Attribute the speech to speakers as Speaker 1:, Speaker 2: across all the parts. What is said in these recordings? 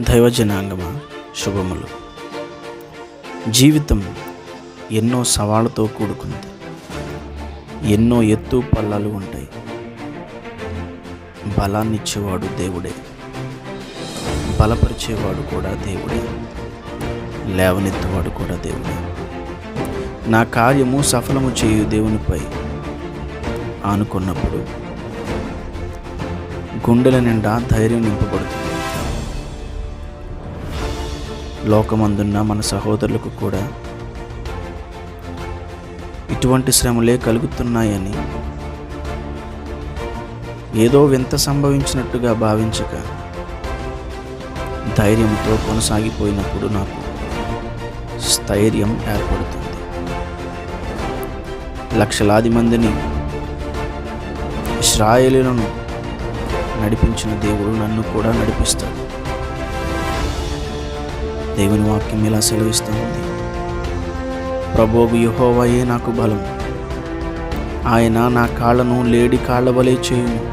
Speaker 1: దైవజనాంగమ? శుభములు. జీవితం ఎన్నో సవాళ్ళతో కూడుకుంది ఎన్నో ఎత్తు పల్లాలు ఉంటాయి. బలాన్నిచ్చేవాడు దేవుడే. బలపరిచేవాడు కూడా దేవుడే. లేవనెత్తువాడు కూడా దేవుడే. నా కార్యము సఫలము చేయు దేవునిపై ఆనుకున్నప్పుడు గుండెల నిండా ధైర్యం నింపబడుతుంది. లోకమందున్న మన సహోదరులకు కూడా ఇటువంటి శ్రమలే కలుగుతున్నాయని ఏదో వింత సంభవించినట్టుగా భావించక ధైర్యంతో కొనసాగిపోయినప్పుడు నాకు స్థైర్యం ఏర్పడుతుంది. లక్షలాది మందిని ఇస్రాయేలీలను నడిపించిన దేవుడు నన్ను కూడా నడిపిస్తాడు. దేవుని వాక్యం ఇలా సెలవిస్తూ ఉంది. ప్రభోగు యుహోవయే నాకు బలం. ఆయన నా కాళ్ళను లేడి కాళ్ళ వలె చేయును.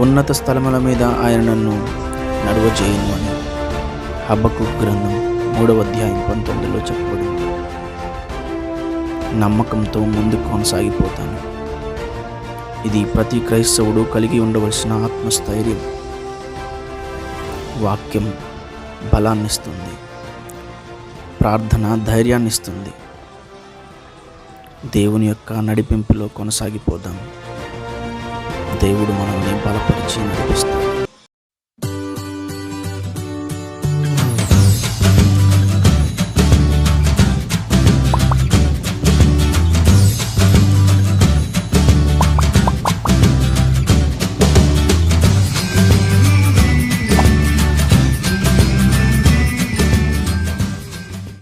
Speaker 1: ఉన్నత స్థలముల మీద ఆయన నన్ను నడువ చేయను అని హబ్బకు గ్రంథం మూడవ అధ్యాయం పంతొమ్మిదిలో చెప్పబడింది. నమ్మకంతో ముందు కొనసాగిపోతాను. ఇది ప్రతి క్రైస్తవుడు కలిగి ఉండవలసిన ఆత్మస్థైర్యం. వాక్యం బలాన్నిస్తుంది. ప్రార్థన ధైర్యాన్నిస్తుంది. దేవుని యొక్క నడిపింపులో కొనసాగిపోదాం. దేవుడు మనల్ని బలపరిచి నడిపిస్తాడు.